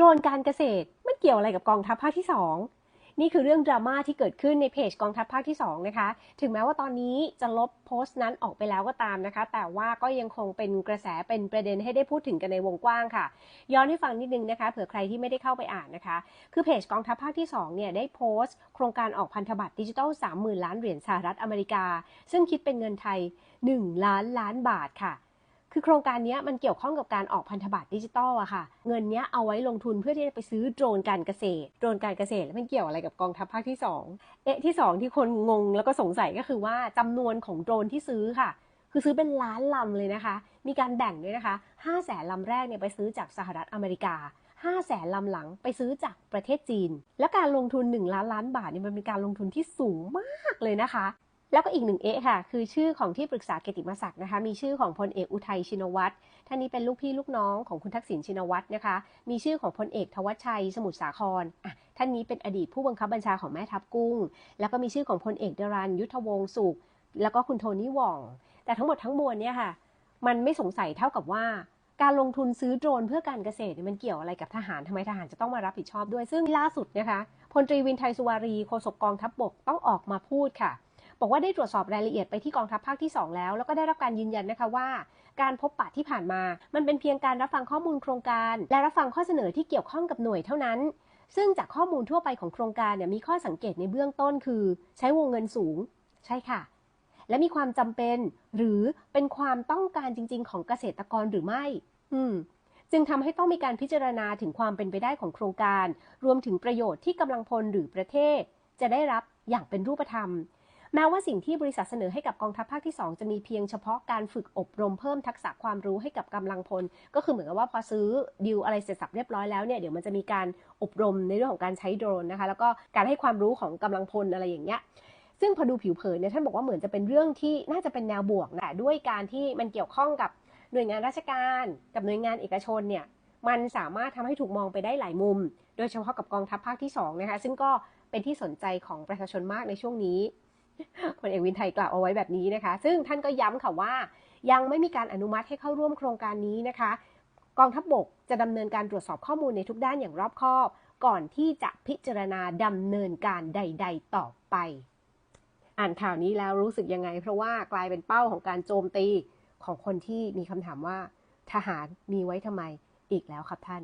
โดรนการเกษตรมันเกี่ยวอะไรกับกองทัพภาคที่ 2 นี่คือเรื่องดราม่าที่เกิดขึ้นในเพจกองทัพภาคที่ 2 นะคะ ถึงแม้ว่าตอนนี้จะลบโพสต์นั้นออกไปแล้วก็ตามนะคะ แต่ว่าก็ยังคงเป็นกระแสเป็นประเด็นให้ได้พูดถึงกันในวงกว้างค่ะ ย้อนให้ฟังนิดนึงนะคะ เผื่อใครที่ไม่ได้เข้าไปอ่านนะคะ คือเพจกองทัพภาคที่ 2 เนี่ยได้โพสต์ โครงการออกพันธบัตรดิจิทัล30,000 ล้านเหรียญสหรัฐอเมริกา ซึ่งคิดเป็นเงินไทย 1 ล้านล้านบาทค่ะ คือโครงการนี้มันเกี่ยวข้องกับการออกพันธบัตรดิจิตอลอะค่ะ เงินนี้เอาไว้ลงทุนเพื่อที่จะไปซื้อโดรนการเกษตร โดรนการเกษตรแล้วมันเกี่ยวอะไรกับกองทัพภาคที่ 2 เอ๊ะที่ 2 ที่คนงงแล้วก็สงสัยก็คือว่าจำนวนของโดรนที่ซื้อค่ะ คือซื้อเป็นล้านลำเลยนะคะ มีการแบ่งด้วยนะคะ5แสนลำแรกเนี่ยไปซื้อจากสหรัฐอเมริกา5แสนลำหลังไปซื้อจากประเทศจีน และการลงทุน 1 ล้านล้านบาทเนี่ยมันเป็นการลงทุนที่สูงมากเลยนะคะ แล้วก็อีกหนึ่งเอะค่ะ คือชื่อของที่ปรึกษาเกติมศักดิ์นะคะ มีชื่อของพลเอกอุทัยชินวัตร ท่านนี้เป็นลูกพี่ลูกน้องของคุณทักษิณชินวัตรนะคะ มีชื่อของพลเอกทวัชชัย สมุทรสาครอะท่านนี้เป็นอดีตผู้บังคับบัญชาของแม่ทัพกุ้ง แล้วก็มีชื่อของพลเอกดรันยุทธวงศ์สุข แล้วก็คุณโทนี่หว่อง แต่ทั้งหมดทั้งมวลเนี่ยค่ะ มันไม่สงสัยเท่ากับว่าการลงทุนซื้อโดรนเพื่อการเกษตรมันเกี่ยวอะไรกับทหารทำไมทหารจะต้องมารับผิดชอบด้วย ซึ่งล่าสุดนะคะพลตรีวินไทยสุวารีโฆษกกองทัพบบกต้องออกมาพูดค่ะ บอกว่าได้ตรวจสอบรายละเอียดไปที่กองทัพภาคที่ 2 แล้ว แล้วก็ได้รับการยืนยันนะคะว่า การพบปะที่ผ่านมา มันเป็นเพียงการรับฟังข้อมูลโครงการ และรับฟังข้อเสนอที่เกี่ยวข้องกับหน่วยเท่านั้น ซึ่งจากข้อมูลทั่วไปของโครงการเนี่ยมีข้อสังเกตในเบื้องต้นคือ ใช้วงเงินสูง ใช่ค่ะ และมีความจำเป็น หรือเป็นความต้องการจริง ๆ ของเกษตรกรหรือไม่ อืมจึงทำให้ต้องมีการพิจารณาถึงความเป็นไปได้ของโครงการ รวมถึงประโยชน์ที่กำลังพลหรือประเทศ จะได้รับอย่างเป็นรูปธรรม แม้ว่าสิ่งที่บริษัทเสนอให้กับกองทัพภาคที่ 2 จะมีเพียงเฉพาะการฝึกอบรมเพิ่มทักษะความรู้ให้กับกำลังพล ก็คือเหมือนกับว่าพอซื้อดีลอะไรเสร็จสับเรียบร้อยแล้วเนี่ยเดี๋ยวมันจะมีการอบรมในเรื่องของการใช้โดรนนะคะแล้วก็การให้ความรู้ของกำลังพลอะไรอย่างเงี้ยซึ่งพอดูผิวเผินเนี่ยท่านบอกว่าเหมือนจะเป็นเรื่องที่น่าจะเป็นแนวบวกนะด้วยการที่มันเกี่ยวข้องกับหน่วยงานราชการกับหน่วยงานเอกชนเนี่ยมันสามารถทำให้ถูกมองไปได้หลายมุม โดยเฉพาะกับกองทัพภาคที่2นะคะซึ่งก็เป็นที่สนใจของประชาชนมากในช่วงนี้ พลเอกวินไทยกล่าวเอาไว้แบบนี้นะคะ ซึ่งท่านก็ย้ำค่ะว่า ยังไม่มีการอนุมัติให้เข้าร่วมโครงการนี้นะคะ กองทัพบบกจะดำเนินการตรวจสอบข้อมูลในทุกด้านอย่างรอบคอบ ก่อนที่จะพิจารณาดำเนินการใด ๆ ต่อไป อ่านข่าวนี้แล้วรู้สึกยังไง เพราะว่ากลายเป็นเป้าของการโจมตีของคนที่มีคำถามว่า ทหารมีไว้ทำไมอีกแล้วครับท่าน